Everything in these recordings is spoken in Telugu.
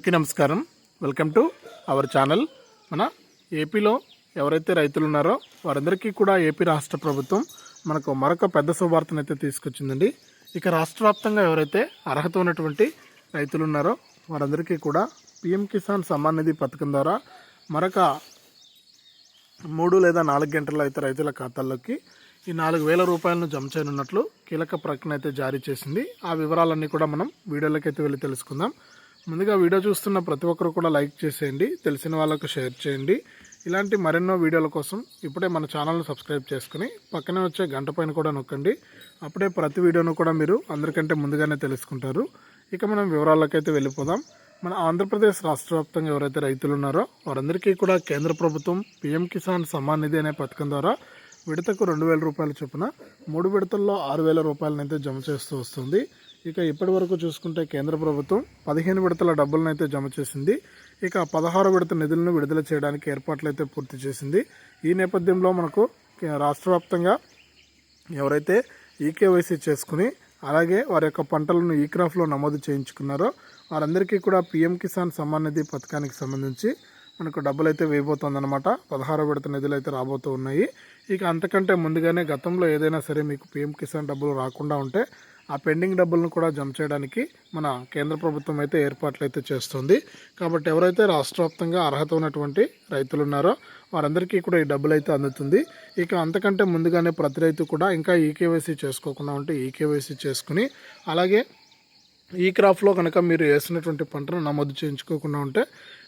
అందరికీ నమస్కారం. Welcome to our channel. మన ఏపీలో ఎవరైతే రైతులు ఉన్నారో వారందరికీ కూడా ఏపీ రాష్ట్ర ప్రభుత్వం మనకు మరొక పెద్ద శుభార్తను అయితే తీసుకొచ్చిందండి. ఇక రాష్ట్ర వ్యాప్తంగా ఎవరైతే అర్హత ఉన్నటువంటి రైతులు ఉన్నారో వారందరికీ కూడా పిఎం కిసాన్ సమ్మాన్ నిధి పథకం ద్వారా మరొక మూడు లేదా నాలుగు గంటల్లో అయితే రైతుల ఖాతాల్లోకి ఈ నాలుగు వేల రూపాయలను జమ చేయనున్నట్లు కీలక ప్రకటన అయితే జారీ చేసింది. ఆ వివరాలన్నీ కూడా మనం వీడియోలోకి అయితే వెళ్ళి తెలుసుకుందాం. ముందుగా వీడియో చూస్తున్న ప్రతి ఒక్కరు కూడా లైక్ చేసేయండి తెలిసిన వాళ్ళకు షేర్ చేయండి. ఇలాంటి మరెన్నో వీడియోల కోసం ఇప్పుడే మన ఛానల్ను సబ్స్క్రైబ్ చేసుకుని పక్కనే వచ్చే గంట పైన కూడా నొక్కండి. అప్పుడే ప్రతి వీడియోను కూడా మీరు అందరికంటే ముందుగానే తెలుసుకుంటారు. ఇక మనం వివరాలకైతే వెళ్ళిపోదాం. మన ఆంధ్రప్రదేశ్ రాష్ట్ర వ్యాప్తంగా ఎవరైతే రైతులు ఉన్నారో వారందరికీ కూడా కేంద్ర ప్రభుత్వం పీఎం కిసాన్ సమ్మాన్ నిధి అనే పథకం ద్వారా విడతకు రెండు వేల రూపాయల చొప్పున మూడు విడతల్లో ఆరు వేల రూపాయలనైతే జమ చేస్తూ వస్తుంది. ఇక ఇప్పటి వరకు చూసుకుంటే కేంద్ర ప్రభుత్వం పదిహేను విడతల డబ్బులను అయితే జమ చేసింది. ఇక పదహారు విడత నిధులను విడుదల చేయడానికి ఏర్పాట్లు అయితే పూర్తి చేసింది. ఈ నేపథ్యంలో మనకు కే- రాష్ట్ర వ్యాప్తంగా ఎవరైతే ఈకేవైసీ చేసుకుని అలాగే వారి యొక్క పంటలను ఈ క్రాఫ్లో నమోదు చేయించుకున్నారో వారందరికీ కూడా పీఎం కిసాన్ సమ్మాన్ నిధి పథకానికి సంబంధించి మనకు డబ్బులు అయితే వేయబోతోందన్నమాట. పదహారో విడత నిధులు అయితే రాబోతూ ఉన్నాయి. ఇక అంతకంటే ముందుగానే గతంలో ఏదైనా సరే మీకు పీఎం కిసాన్ డబ్బులు రాకుండా ఉంటే ఆ పెండింగ్ డబ్బులను కూడా జమ చేయడానికి మన కేంద్ర ప్రభుత్వం అయితే ఏర్పాట్లు అయితే చేస్తుంది. కాబట్టి ఎవరైతే రాష్ట్ర వ్యాప్తంగా అర్హత ఉన్నటువంటి రైతులు ఉన్నారో వారందరికీ కూడా ఈ డబ్బులు అయితే అందుతుంది. ఇక అంతకంటే ముందుగానే ప్రతి రైతు కూడా ఇంకా ఈకేవైసీ చేసుకోకుండా ఉంటే ఈకేవైసీ చేసుకుని అలాగే ఈ క్రాప్లో కనుక మీరు వేసినటువంటి పంటను నమోదు చేయించుకోకుండా ఉంటే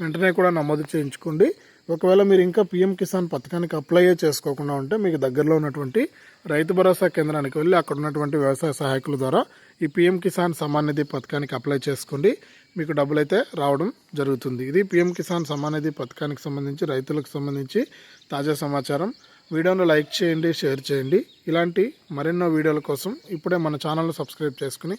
వెంటనే కూడా నమోదు చేయించుకోండి. ఒకవేళ మీరు ఇంకా పిఎం కిసాన్ పథకానికి అప్లై చేసుకోకుండా ఉంటే మీకు దగ్గరలో ఉన్నటువంటి రైతు భరోసా కేంద్రానికి వెళ్ళి అక్కడ ఉన్నటువంటి వ్యవసాయ సహాయకుల ద్వారా ఈ పిఎం కిసాన్ సమానిధి నిధి పథకానికి అప్లై చేసుకోండి. మీకు డబ్బులు అయితే రావడం జరుగుతుంది. ఇది పిఎం కిసాన్ సమానిధి నిధి పథకానికి సంబంధించి రైతులకు సంబంధించి తాజా సమాచారం. వీడియోను లైక్ చేయండి షేర్ చేయండి. ఇలాంటి మరెన్నో వీడియోల కోసం ఇప్పుడే మన ఛానల్ను సబ్స్క్రైబ్ చేసుకుని